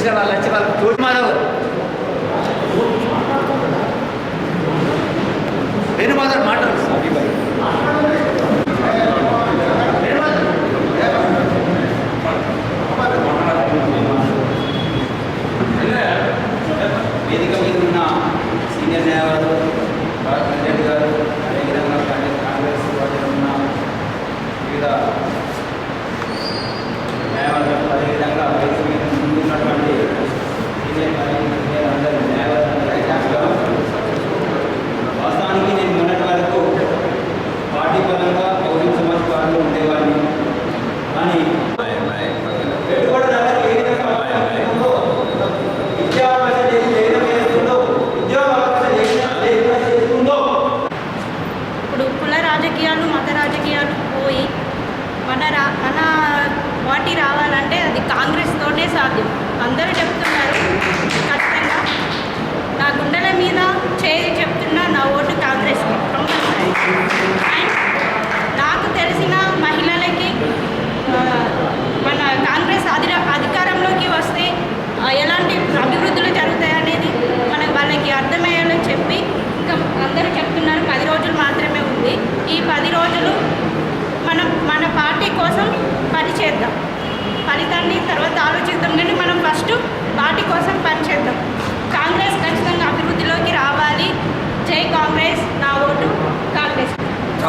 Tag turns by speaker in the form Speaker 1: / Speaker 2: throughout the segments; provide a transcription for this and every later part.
Speaker 1: దయచేసి పిలిచిన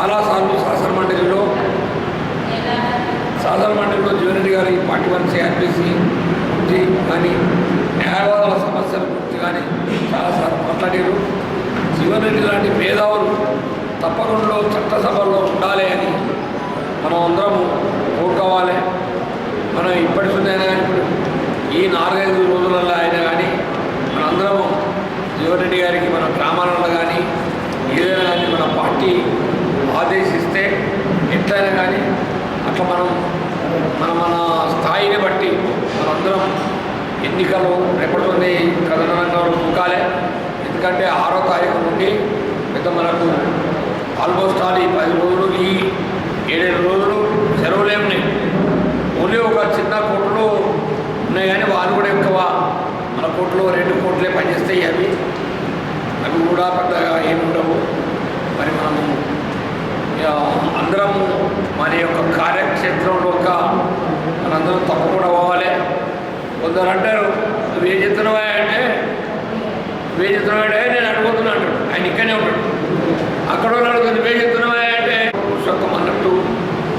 Speaker 2: చాలాసార్లు శాసన మండలిలో శాసన మండలిలో జీవన్ గారి పార్టీ వన్ సిఆర్పిసి గురించి కానీ న్యాయవాదుల సమస్యల గురించి కానీ చాలాసార్లు మాట్లాడారు. జీవన్ రెడ్డి లాంటి మేధావులు తప్పకుండా చట్టసభలో ఉండాలి అని మనం అందరం కోరుకోవాలి. మనం ఇప్పటి అయినా ఇప్పుడు ఈ నాలుగైదు రోజులలో అయినా కానీ మనందరము జీవన్ రెడ్డి గారికి మన గ్రామాలలో కానీ ఏదైనా కానీ మన పార్టీ ఆదేశిస్తే ఎట్లయినా కానీ అట్లా మనం మన మన స్థాయిని బట్టి మనందరం ఎన్నికలు రేపటి కథనంగా దూకాలి. ఎందుకంటే ఆరో తారీఖు నుండి పెద్ద మనకు ఆల్మోస్ట్ ఆల్ ఈ పది రోజులు ఈ ఏడేడు రోజులు సెలవులే ఉన్నాయి ఓన్లీ ఒక చిన్న కోట్లు ఉన్నాయి కానీ వాళ్ళు కూడా ఎక్కువ మన కోట్లు రెండు కోట్లే పనిచేస్తాయి అవి. అవి కూడా పెద్దగా ఏమి ఉండవు. మరి మనము అందరం మన యొక్క కార్యక్షేత్రంలో ఒక మనందరం తప్పకుండా పోవాలి. కొందరు అంటారు నువ్వు చెప్తున్నావా అంటే నువ్వు చెప్తున్నావా అంటే నేను అడుగుతున్నా అంటాడు. ఆయన ఇక్కడనే ఉంటాడు. అక్కడ అడుగుతుంది నువ్వు చెప్తున్నావా అంటే పురుషోత్తం అన్నట్టు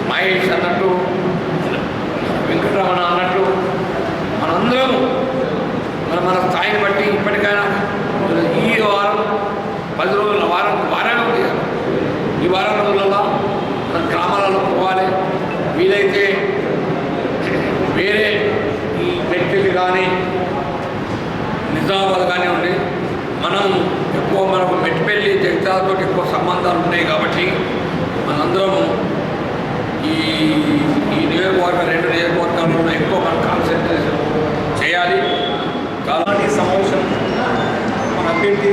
Speaker 2: మహేష్ అన్నట్టు వెంకటరమణ అన్నట్టు మనందరం మన మన స్థాయిని బట్టి ఇప్పటికైనా ఈ వారం పది రోజుల వారం వారాన్ని ఉంది ఈ వారం రోజులలో మన గ్రామాలలో పోవాలి వీలైతే వేరే ఈ వ్యక్తులు కానీ నిజామాబాద్ కానివ్వండి మనం ఎక్కువ మనకు మెట్టిపల్లి జగిత్యాలతో ఎక్కువ సంబంధాలు ఉన్నాయి కాబట్టి మనందరం ఈ ఈ నియోజకవర్గం రెండు నియోజకవర్గాల్లో ఎక్కువ మనం కాన్సన్ట్రేషన్ చేయాలి చాలా
Speaker 3: అలాంటి సమావేశం మన అభ్యర్థి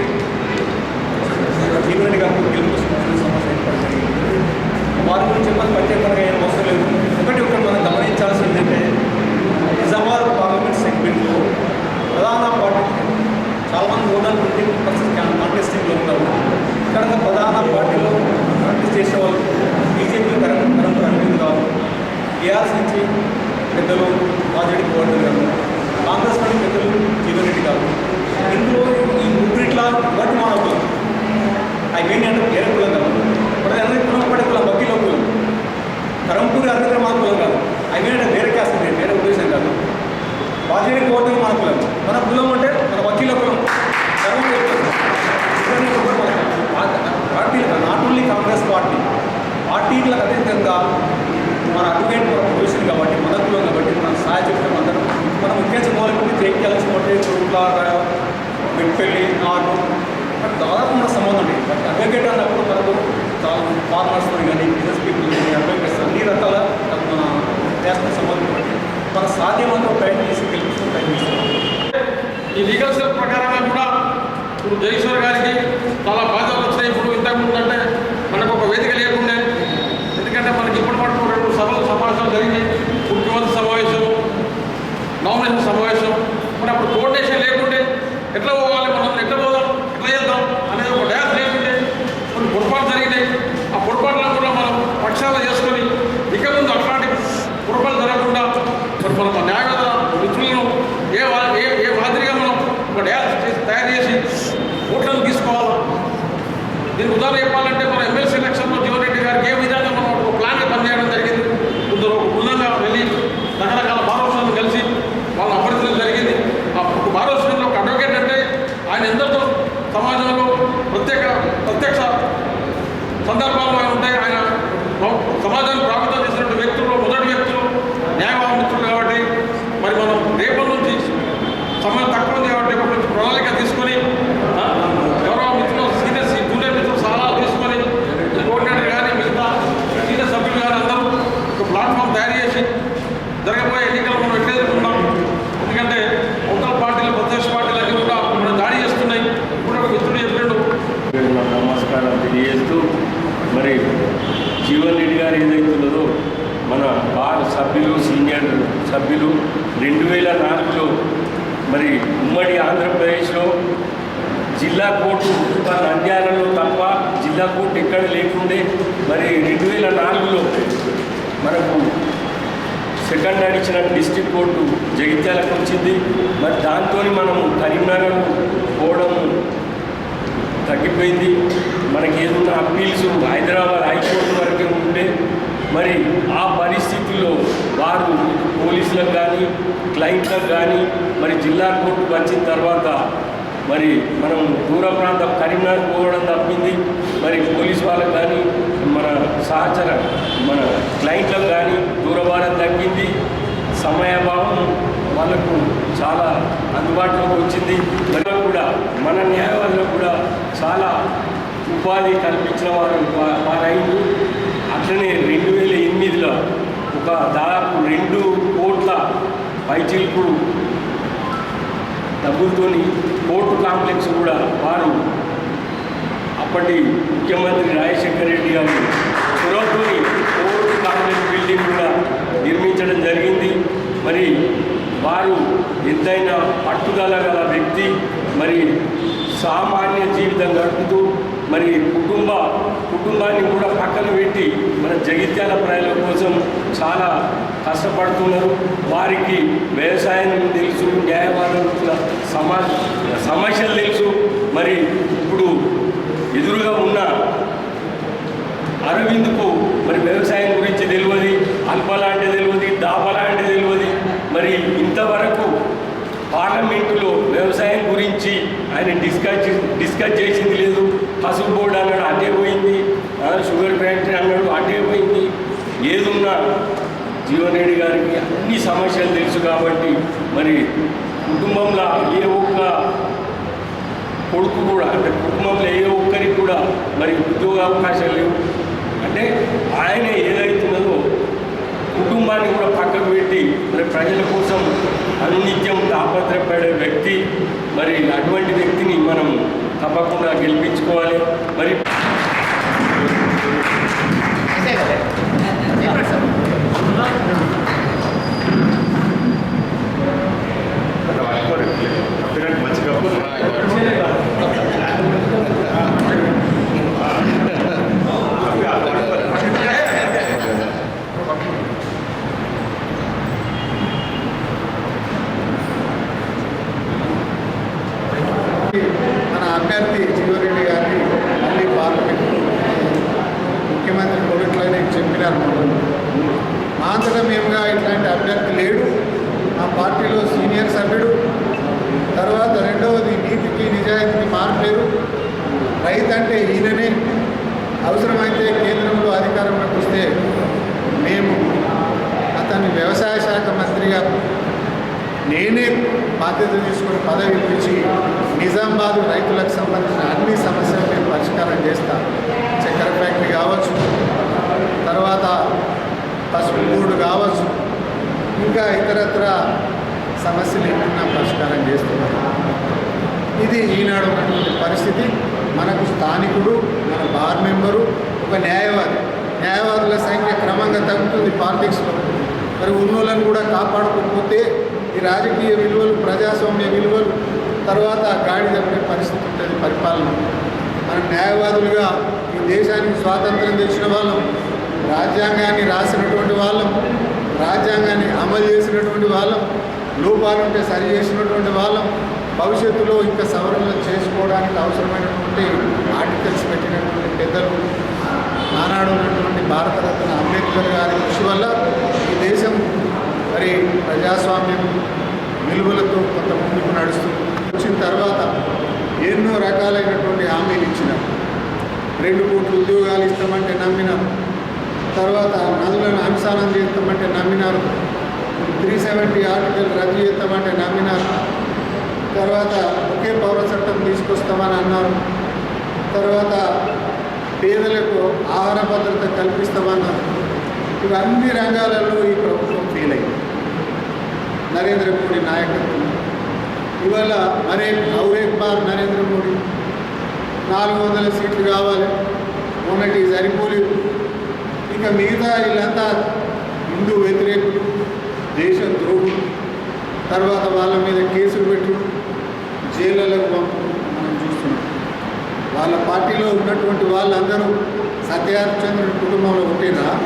Speaker 3: జీవన్ రెడ్డి గారికి గెలుపు సూచన సమస్య ఏర్పడింది వారి గురించి చెప్పాలి ప్రత్యేకంగా ఏం అవసరం లేదు ఒకటి ఒకటి మనం గమనించాల్సింది ఏంటంటే నిజామాబాద్ పార్లమెంట్ సెగ్మెంట్లో ప్రధాన పార్టీ చాలామంది ఓటర్ ట్వంటీ పర్సెంట్ కాంటెస్టింగ్లో ఉన్నారు ఇక్కడ ప్రధాన పార్టీలో కాంటెస్ట్ చేసే వాళ్ళు బీజేపీ కరెంట్ కరెంట్ అరవింద్ గారు టీఆర్ఎస్ నుంచి పెద్దలు వాజేడి గోవర్ధన్ గారు. కాంగ్రెస్ నుండి పెద్దలు జీవన్ రెడ్డి గారు. ఇందులో ఈ ముగ్గురిట్లా ఓటు మానవులు అవి ఏంటంటే వేరే కులం కాదు. ఇప్పుడు కులం పడే కులం వకీల కులం. కరంపూరి అధికార మా కులం కాదు. అవి ఏంటంటే వేరే క్యాస్ట్ వేరే ఉద్దేశం కాదు. వాజేడి గోవర్ధన్ మన కులం. మన కులం అంటే మన వకీల కులం కరంపూరి కులం. ఇవన్నీ కూడా మన పార్టీలు నాట్ ఓన్లీ కాంగ్రెస్ పార్టీ పార్టీలకు అతీతంగా మన అడ్వకేట్ పొజిషన్ కాబట్టి మన కులం కాబట్టి మనం సహాయ చెప్తాం అందరం మనం ముఖ్యంగా మొదలుపెట్టి జైత్యాల కోటే చోట్ల మెట్పల్లి నాటు బట్ దాదాపు మన సంబంధం ఉంది బట్ అడ్వకేట్ అన్నప్పుడు మనకు చాలా ఫార్మర్స్తో కానీ బిజినెస్ పీపుల్ కానీ
Speaker 4: ఈ లీగల్ సెల్ ప్రకారమే కూడా ఇప్పుడు జగేశ్వర్ గారికి చాలా బాధలు వచ్చినాయి. ఇప్పుడు ఇంతకుముందు అంటే మనకు ఒక వేదిక లేకుండే. ఎందుకంటే మనకి ఇప్పటి మటుకు రెండు సభలు సమావేశాలు జరిగినాయి. ముఖ్యమంత్రి సమావేశం నామినేషన్ సమావేశం. మరి అప్పుడు కోఆర్డినేషన్ లేకుంటే ఎట్లా పోదాం ఎట్లా చేద్దాం అనేది ఒక డ్యాన్స్ లేకుంటే కొన్ని పొరపాటు జరిగినాయి ఆ పొరపాట్లను కూడా మనం పక్షాలు చేసుకొని ఇక ముందు అట్లాంటి పొరపాటు జరగకుండా మరి మనం న్యాయవాద మిత్రులను ఏ వా- ఏ ఏ మాదిరిగా మనం ఒక డ్యాన్స్ చేసి తయారు చేసి ఓట్లను తీసుకోవాలి దీనికి ఉదాహరణ చెప్పాలంటే మన ఎమ్మెల్సీ ఎలక్షన్లో జీవన్ రెడ్డి గారికి ఏ విధంగా మనం ఒక ప్లాన్గా పనిచేయడం జరిగింది కొందరు ఒక బృందంగా వెళ్ళి రకరకాల భారవసాలను కలిసి వాళ్ళ అభ్యర్థులు జరిగింది ఆ ఒక భారవసంలో ఒక అడ్వకేట్ అంటే ఆయన ఎందరితో సమాజంలో ప్రత్యేక ప్రత్యక్ష సందర్భాలు ఆయన ఉంటాయి ఆయన సమాజాన్ని ప్రభావితం చేసినటువంటి వ్యక్తులు మొదటి వ్యక్తులు న్యాయవాద మిత్రులు కాబట్టి మరి మనం రేపటి నుంచి సమయం తక్కువ ఉంది కాబట్టి ఇప్పటి నుంచి ప్రణాళిక తీసుకొని ఆ, గౌరవ మిత్రులు సీనియర్ సీ- జూనియర్ మిత్రులు సలహాలు తీసుకొని కోఆర్డినేటర్ కానీ మిగతా సీనియర్ సభ్యులు కానీ అందరూ ఒక ప్లాట్ఫామ్ తయారు చేసి జరగబోయే ఎన్నికలు మనం ఎట్లా ఎదుర్కొన్నాం ఎందుకంటే అవతల పార్టీలు ప్రత్యక్ష పార్టీలు అన్ని కూడా మనం దాడి చేస్తున్నాయి ఇప్పుడు ఒక మిత్రుడు చెప్పాడు
Speaker 5: నా నమస్కారం తెలియజేస్తూ మరి జీవన్ రెడ్డి గారు ఏదైతున్నదో మన బార్ సభ్యులు సీనియర్ సభ్యులు రెండు వేల నాలుగులో మరి ఉమ్మడి ఆంధ్రప్రదేశ్లో జిల్లా కోర్టు ఒక నంద్యాలలో తప్ప జిల్లా కోర్టు ఎక్కడ లేకుండే మరి రెండు వేల నాలుగులో మనకు సెకండ్ అడిషన్ డిస్ట్రిక్ట్ కోర్టు జగిత్యాలకు వచ్చింది. మరి దాంతో మనము కరీంనగర్ పోవడం తగ్గిపోయింది. మనకి ఏదైనా అప్పీల్స్ హైదరాబాద్ హైకోర్టు వరకే ఉంటే మరి ఆ పరిస్థితుల్లో వారు పోలీసులకు కానీ క్లయింట్లకు కానీ మరి జిల్లా కోర్టుకు వచ్చిన తర్వాత మరి మనం దూర ప్రాంతం కరీంనగర్ పోవడం తప్పింది. మరి పోలీస్ వాళ్ళకు కానీ మన సహచర మన క్లయింట్లకు కానీ దూరభారం తగ్గింది. సమయభావం వాళ్ళకు చాలా అందుబాటులోకి వచ్చింది. మరి కూడా మన న్యాయవాదులకు కూడా చాలా ఉపాధి కల్పించిన వారు వారైంది అట్లనే రెండు వేల ఎనిమిదిలో ఒక దాదాపు రెండు కోట్ల పైచిల్పు డబ్బులతోని కోర్టు కాంప్లెక్స్ కూడా వారు అప్పటి ముఖ్యమంత్రి రాజశేఖర రెడ్డి గారు చొరవతోని కోర్టు కాంప్లెక్స్ బిల్డింగ్ కూడా నిర్మించడం జరిగింది. మరి వారు ఎంతైనా పట్టుదల గల వ్యక్తి మరి సామాన్య జీవితం గడుపుతూ మరి కుటుంబ కుటుంబాన్ని కూడా పక్కన పెట్టి మన జగిత్యాల ప్రజల కోసం చాలా కష్టపడుతున్నారు. వారికి వ్యవసాయం తెలుసు న్యాయవాదుల సమా సమస్యలు తెలుసు. మరి ఇప్పుడు ఎదురుగా ఉన్న అరవింద్కు మరి వ్యవసాయం గురించి తెలియదు అల్పలా అంటే తెలియదు దాపలా అంటే తెలియదు. మరి ఇంతవరకు పార్లమెంటులో వ్యవసాయం గురించి ఆయన డిస్కస్ డిస్కస్ చేసింది లేదు. పసుపు బోర్డు అన్నాడు అటే పోయింది. షుగర్ ఫ్యాక్టరీ అన్నాడు అటే పోయింది. ఏదున్నా జీవనేడి గారికి అన్ని సమస్యలు తెలుసు కాబట్టి మరి కుటుంబంలో ఏ ఒక్క కొడుకు కూడా అంటే కుటుంబంలో ఏ ఒక్కరికి కూడా మరి ఉద్యోగ అవకాశాలు లేవు. అంటే ఆయన ఏదైతున్నదో కుటుంబాన్ని కూడా పక్కకు పెట్టి మరి ప్రజల కోసం అనునిత్యం తాపత్రపడే వ్యక్తి మరి అటువంటి వ్యక్తిని మనం తప్పకుండా గెలిపించుకోవాలి. మరి
Speaker 1: అంతే కదా చెప్పండి సార్
Speaker 6: మన అభ్యర్థి జీవరెడ్డి గారిని మళ్ళీ పార్లమెంట్ ముఖ్యమంత్రి కొడుకులని చెప్పినారు మొదలు మా మేముగా ఇట్లాంటి అభ్యర్థి లేడు. మా పార్టీలో సీనియర్ సభ్యుడు. తర్వాత రెండవది నీతికి నిజాయితీకి మారలేరు రైతు అంటే ఈయననే. అవసరమైతే కేంద్రంలో అధికారంలోకి వస్తే నేనే బాధ్యత తీసుకుని పదవి ఇప్పించి నిజామాబాద్ రైతులకు సంబంధించిన అన్ని సమస్యలు నేను పరిష్కారం చేస్తాను చక్కెర ఫ్యాక్టరీ కావచ్చు తర్వాత పసుపు బోర్డు కావచ్చు ఇంకా ఇతరత్ర సమస్యలు ఏమైనా పరిష్కారం చేస్తున్నాను ఇది ఈనాడు ఉన్నటువంటి పరిస్థితి. మనకు స్థానికుడు మన బార్ మెంబరు ఒక న్యాయవాది. న్యాయవాదుల సంఖ్య క్రమంగా తగ్గుతుంది పాలిటిక్స్లో. మరి ఉన్నోళ్ళని కూడా కాపాడుకోకపోతే ఈ రాజకీయ విలువలు ప్రజాస్వామ్య విలువలు తర్వాత గాడి తప్పే పరిస్థితి ఉంటుంది పరిపాలన. మనం న్యాయవాదులుగా ఈ దేశానికి స్వాతంత్రం తెచ్చిన వాళ్ళం రాజ్యాంగాన్ని రాసినటువంటి వాళ్ళం రాజ్యాంగాన్ని అమలు చేసినటువంటి వాళ్ళం లోపాలుంటే సరి చేసినటువంటి వాళ్ళం భవిష్యత్తులో ఇంకా సవరణలు చేసుకోవడానికి అవసరమైనటువంటి ఆర్టికల్స్ పెట్టినటువంటి పెద్దలు నానాడు ఉన్నటువంటి భారతరత్న అంబేద్కర్ గారి కృషి వల్ల ఈ దేశం మరి ప్రజాస్వామ్యం విలువలతో కొంత ముందుకు నడుస్తుంది వచ్చిన తర్వాత ఎన్నో రకాలైనటువంటి హామీలు ఇచ్చినాం రెండు కోట్ల ఉద్యోగాలు ఇస్తామంటే నమ్మినారు తర్వాత నదులను అనుసారం చేస్తామంటే నమ్మినారు. త్రీ సెవెంటీ ఆర్టికల్ రద్దు చేస్తామంటే నమ్మినారు. తర్వాత ఒకే పౌర చట్టం తీసుకొస్తామని అన్నారు. తర్వాత పేదలకు ఆహార భద్రత కల్పిస్తామన్నారు. ఇవన్నీ రంగాలలో ఈ ప్రభుత్వం ఫెయిల్ అయింది. నరేంద్ర మోడీ నాయకత్వం. ఇవాళ మరే ఔరేక్ బార్ నరేంద్ర మోడీ? నాలుగు వందల సీట్లు కావాలి. మొన్నటి సరిపోలేదు. ఇక మిగతా వీళ్ళంతా హిందూ వ్యతిరేకులు దేశం ద్రోహులు. తర్వాత వాళ్ళ మీద కేసులు పెట్టు జైళ్ళకు పంపు మనం చూస్తున్నాం. వాళ్ళ పార్టీలో ఉన్నటువంటి వాళ్ళందరూ సత్యహరిచంద్రుడి కుటుంబంలో ఉంటేనా?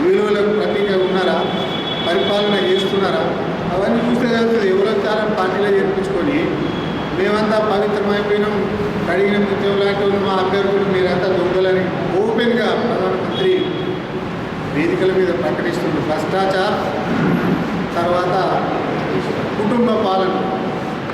Speaker 6: విలువలకు ప్రతీక ఉన్నారా? పరిపాలన చేస్తున్నారా? అవన్నీ చూస్తే తెలుస్తుంది. ఎవరంతా పార్టీలో చేర్పించుకొని మేమంతా పవిత్రమైపోయినాం. కడిగిన ముత్యం లాంటి మా అభ్యర్థులు మీరంతా దొంగలని ఓపెన్గా ప్రధానమంత్రి వేదికల మీద ప్రకటిస్తుంది భ్రష్టాచారం తర్వాత కుటుంబ పాలన.